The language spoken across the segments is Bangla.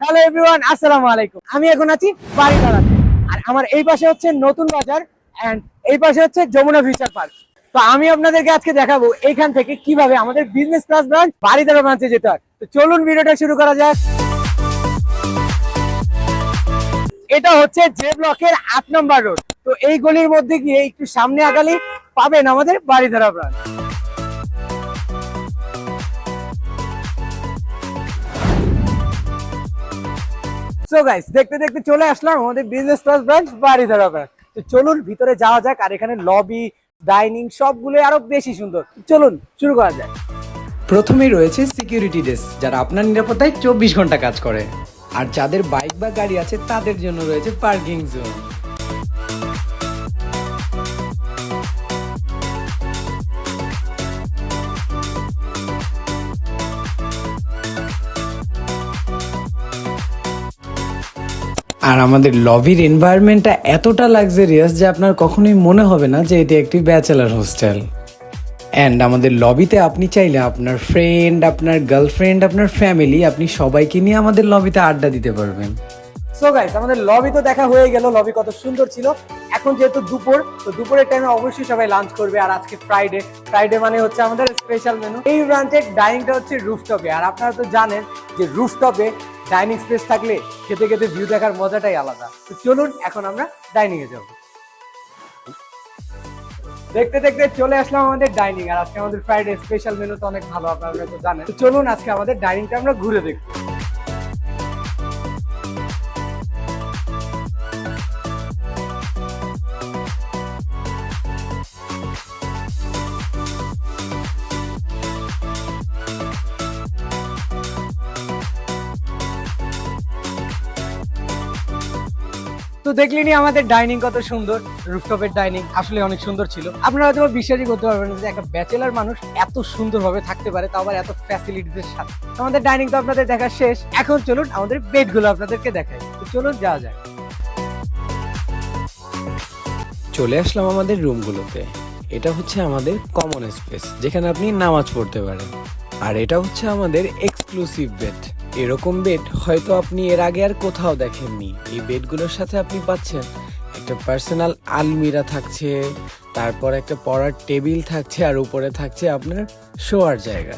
হ্যালো এভরিওয়ান আসসালামু আলাইকুম। আমি এখন আছি বাড়িধারাতে আর আমার এই পাশে হচ্ছে নতুন বাজার এন্ড এই পাশে হচ্ছে যমুনা ফিউচার পার্ক। তো আমি আপনাদেরকে আজকে দেখাবো এইখান থেকে কীভাবে আমাদের বিজনেস ক্লাস ব্রাঞ্চ বাড়িধারা ব্রাঞ্চে যেতে হয়। তো চলুন ভিডিওটা শুরু করা যাক। এটা হচ্ছে জে ব্লকের আট নম্বর রোড তো এই গলির মধ্যে গিয়ে একটু সামনে আগালেই পাবেন আমাদের বাড়িধারা ব্রাঞ্চ সো গাইস দেখতে দেখতে চলে আসলাম আমাদের বিজনেস ক্লাস ব্রাঞ্চ ব্রাঞ্চ তো চলুন, ভিতরে যাওয়া যাক, আর এখানে লবি ডাইনিং সবগুলো আরও বেশি সুন্দর। চলুন, শুরু করা যাক। প্রথমেই রয়েছে সিকিউরিটি ডেস্ক যারা আপনার নিরাপত্তায় চব্বিশ ঘণ্টা কাজ করে। আর যাদের বাইক বা গাড়ি আছে, তাদের জন্য রয়েছে পার্কিং জোন আর আমাদের লবির এনভায়রনমেন্টটা এতটা লাক্সারিয়াস যে আপনার কখনোই মনে হবে না যে এটি একটি ব্যাচেলার হোস্টেল অ্যান্ড আমাদের লবিতে আপনি চাইলে আপনার ফ্রেন্ড আপনার গার্লফ্রেন্ড আপনার ফ্যামিলি আপনি সবাইকে নিয়ে আমাদের লবিতে আড্ডা দিতে পারবেন। সো গাইস আমাদের লবি তো দেখা হয়ে গেল লবি কত সুন্দর ছিল। এখন যেহেতু দুপুর, তো দুপুরের টাইমে অবশ্যই সবাই লাঞ্চ করবে, আর আজকে ফ্রাইডে ফ্রাইডে মানে হচ্ছে আমাদের স্পেশাল মেনু এই ব্রাঞ্চের ডাইনিংটা হচ্ছে রুফটপে আর আপনারা তো জানেন যে রুফটপে ডাইনিং স্পেস থাকলে খেতে খেতে ভিউ দেখার মজাটাই আলাদা। তো চলুন, এখন আমরা ডাইনিং এ যাব। দেখতে দেখতে চলে আসলাম আমাদের ডাইনিং আর আজকে আমাদের ফ্রাইডে স্পেশাল মেনু তো অনেক ভালো, আপনারা তো জানেন। চলুন, আজকে আমাদের ডাইনিংটা আমরা ঘুরে দেখব। তো দেখলেনি আমাদের ডাইনিং কত সুন্দর রুফটপের ডাইনিং আসলে অনেক সুন্দর ছিল। আপনারা হয়তো বিশ্বাসই করতে পারবেন যে একটা ব্যাচেলার মানুষ এত সুন্দরভাবে থাকতে পারে, তাও আবার এত ফ্যাসিলিটিসের সাথে। আমাদের ডাইনিং তো আপনাদের দেখা শেষ। এখন চলুন আমাদের বেডগুলো আপনাদেরকে দেখাই। তো চলুন যাওয়া যায় চলে আসলাম আমাদের রুমগুলোতে এটা হচ্ছে আমাদের কমন স্পেস যেখানে আপনি নামাজ পড়তে পারেন। আর এটা হচ্ছে আমাদের এক্সক্লুসিভ বেড এরকম বেড হয়তো আপনি এর আগে আর কোথাও দেখেননি। এই বেডগুলোর সাথে আপনি পাচ্ছেন একটা পার্সোনাল আলমিরা থাকছে, তারপর একটা পড়ার টেবিল থাকছে আর উপরে থাকছে আপনার শোয়ার জায়গা।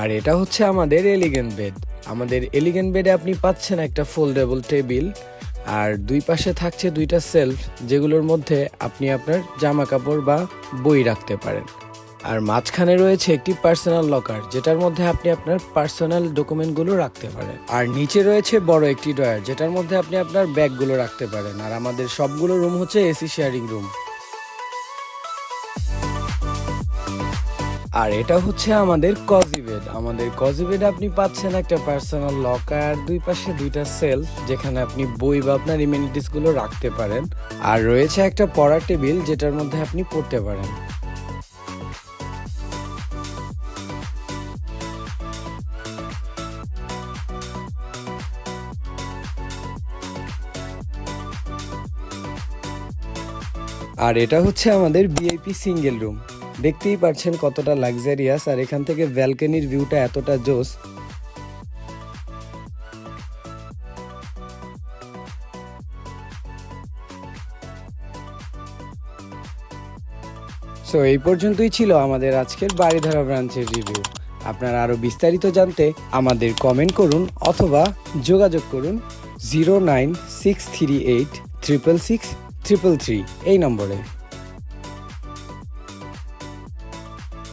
আর এটা হচ্ছে আমাদের এলিগেন্ট বেড আমাদের এলিগেন্ট বেডে আপনি পাচ্ছেন একটা ফোল্ডেবল টেবিল আর দুই পাশে থাকছে দুইটা সেলফ যেগুলোর মধ্যে আপনি আপনার জামা কাপড় বা বই রাখতে পারেন। আর মাঝখানে রয়েছে একটি পার্সোনাল লকার যেটার মধ্যে আপনি আপনার পার্সোনাল ডকুমেন্টগুলো রাখতে পারেন। আর নিচে রয়েছে বড় একটি ড্রয়ার যেটার মধ্যে আপনি আপনার ব্যাগগুলো রাখতে পারেন। আর আমাদের সবগুলো রুম হচ্ছে এসি শেয়ারিং রুম আর এটা হচ্ছে আমাদের কজি বেড আমাদের কজিবেড আপনি পাচ্ছেন একটা পার্সোনাল লকার দুই পাশে দুইটা সেলফ যেখানে আপনি বই বা আপনার ইমিউনিটিসগুলো রাখতে পারেন। আর রয়েছে একটা পড়ার টেবিল যেটার মধ্যে আপনি পড়তে পারেন। আর এটা হচ্ছে আমাদের ভিআইপি সিঙ্গেল রুম দেখতেই পাচ্ছেন কতটা লাক্সারিয়াস আর এখান থেকে ব্যালকনির ভিউটা এতটা জোস। সো এই পর্যন্তই ছিল আমাদের আজকের বাড়িধারা ব্রাঞ্চের রিভিউ আপনারা আরও বিস্তারিত জানতে আমাদের কমেন্ট করুন অথবা যোগাযোগ করুন zero nine six three eight triple six triple three এই নম্বরে।